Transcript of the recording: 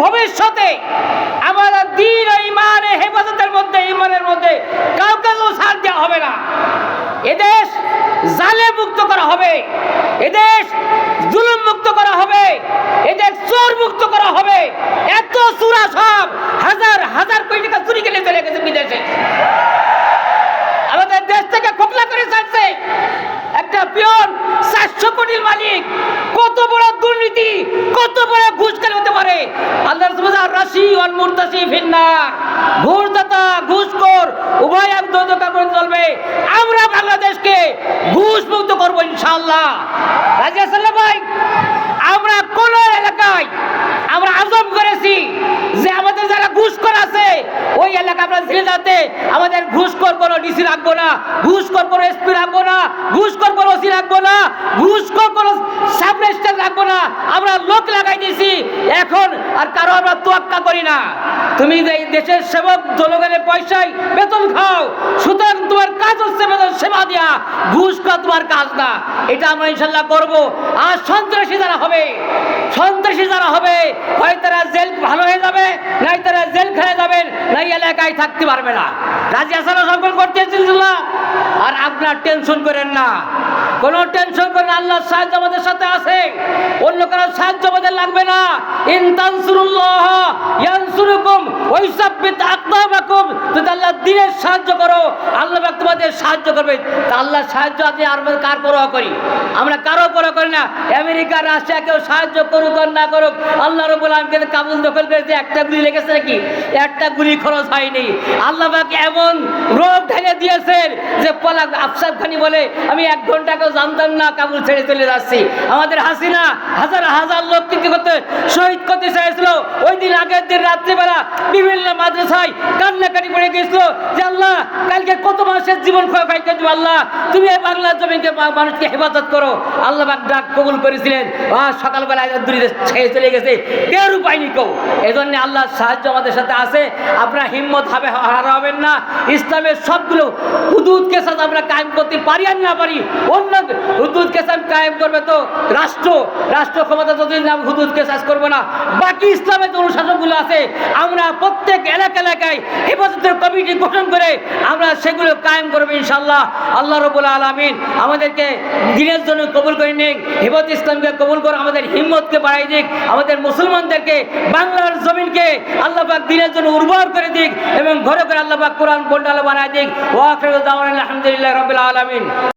ভবিষ্যতে আমাদের দিন হেফাজতের মধ্যে, ইমানের মধ্যে কাউকে ছাড় দেওয়া হবে না। এদেশ জালে মুক্ত করা হবে। এদেশ জুলুম মুক্ত করা হবে। এদেশ চোর মুক্ত করা হবে। এত চূড়া সব হাজার হাজার কোটি টাকা চুরি কেটে চলে গেছে বিদেশে আমাদের দেশ থেকে খোকলা করে ছাড়ছে একটা পিয়ন চারশো কোটির মালিক কত বড় দুর্নীতি কত বড় ঘুষ খেলে হতে পারে? আল্লাহ রাশি অন মুরতাসি ফিন্না ঘুষদাতা, ঘুষখোর, উভয় এক দোদকার করে চলবে। আমরা বাংলাদেশকে ঘুষ মুক্ত করব ইনশাআল্লাহ। রাজি আছেন ভাই? আমরা কোন এলাকায় আমরা আজম করেছি যে আমাদের যারা ঘুষখোর আছে, ওই এলাকা আমরা ছেড়ে যাতে আমাদের ঘুষখোর কোনো ডিসি রাখব না, ঘুষখোর কোনো এসপি রাখব না, ঘুষখোর কোনো ওসি রাখব না, ঘুষখোর কোনো সাব রাখব না। আমরা লোক লাগাই দিয়েছি এখন আর কারও আমরা তোয়াক্কা করি না। তুমি এই দেশের সেবক, জনগণের পয়সায় বেতন খাও, সুতরাং তোমার কাজ হচ্ছে বেতন সেবা দেওয়া ঘুষ খাওয়া তোমার কাজ না। এটা আমরা ইনশাল্লাহ করব। আর সন্ত্রাসী যারা হবে, সন্ত্রাসী যারা হবে, হয় তারা জেল ভালো হয়ে যাবে, নাই তারা জেল খেলে যাবেন, নাই এলাকায় থাকতে পারবে না। রাজি আসানা সকল করতে ইনশাল্লাহ? আর আপনার টেনশন করেন না। কোনো টেনশন করেন আল্লাহর সাহায্য আমাদের সাথে আছে। অন্য কারও সাহায্য আমাদের লাগবে না। ইন তানসুরুল্লাহ ইয়ানসুরুকুম আল্লাহ সাহায্য করো, আল্লাহ তোমাদের সাহায্য করবে। তা আল্লাহর সাহায্য আপনি আর কার পরোয়া করি? আমরা কারও পরোয়া করি না। আমেরিকা, রাশিয়া কেউ সাহায্য করুক আর না করুক, আল্লাহ রবুল আলমকে কাবুল দখল করেছে একটা গুলি লেগেছে নাকি? একটা গুলি খরচ হয়নি। আল্লাহ এমন রোগ পলাক খানি বলে, আমি এক ঘন্টাকেও জানতাম না, কাবুল ছেড়ে চলে যাচ্ছি। আমাদের হাসিনা হাজার হাজার লোক কিন্তু করতে শহীদ করতে চাইছিল। ওই দিন আগের দিন রাত্রিবেলা বিভিন্ন মাদ্রাসায় পড়ে যে, আল্লাহ, কালকে কত মানুষের জীবন করবে আল্লাহ। তুমি এই বাংলার জমিকে মানুষকে হেফাজত করো। আল্লাহ ডাক কবুল করেছিলেন। সকালবেলা ছেড়ে চলে গেছে। বের উপায় কেউ। এই জন্য আল্লাহর সাহায্য আমাদের সাথে আছে। আপনারা হিম্মত হবে হারা হবেন না। ইসলামের সবগুলো হুদুদ কেসাস আমরা কায়েম করতে পারি আর না পারি? অন্য হুদুদ কেসাস কায়েম করবে তো? রাষ্ট্র রাষ্ট্র ক্ষমতা যতদিন না হুদুদ কেসাস করব না। বাকি ইসলামের যে অনুশাসনগুলো আছে, আমরা প্রত্যেক এলাকা এলাকায় হেফাজতের কমিটি গঠন করে আমরা সেগুলো কায়েম করব ইনশাল্লাহ আল্লাহ রবুল আলমিন আমাদেরকে দিনের জন্য কবুল করে নিক, হেফাজত ইসলামকে কবুল করে আমাদের হিম্মতকে বাড়াই দিক, আমাদের মুসলমানদেরকে, বাংলার জমিনকে আল্লাহ পাক দিনের জন্য উর্বর করে দিক এবং ঘরে ঘরে আল্লাহ পাক কোরআন বন্ডালে বানায় দিক। ওয়াকর আলহামদুলিল্লাহ রবিল আলমিন।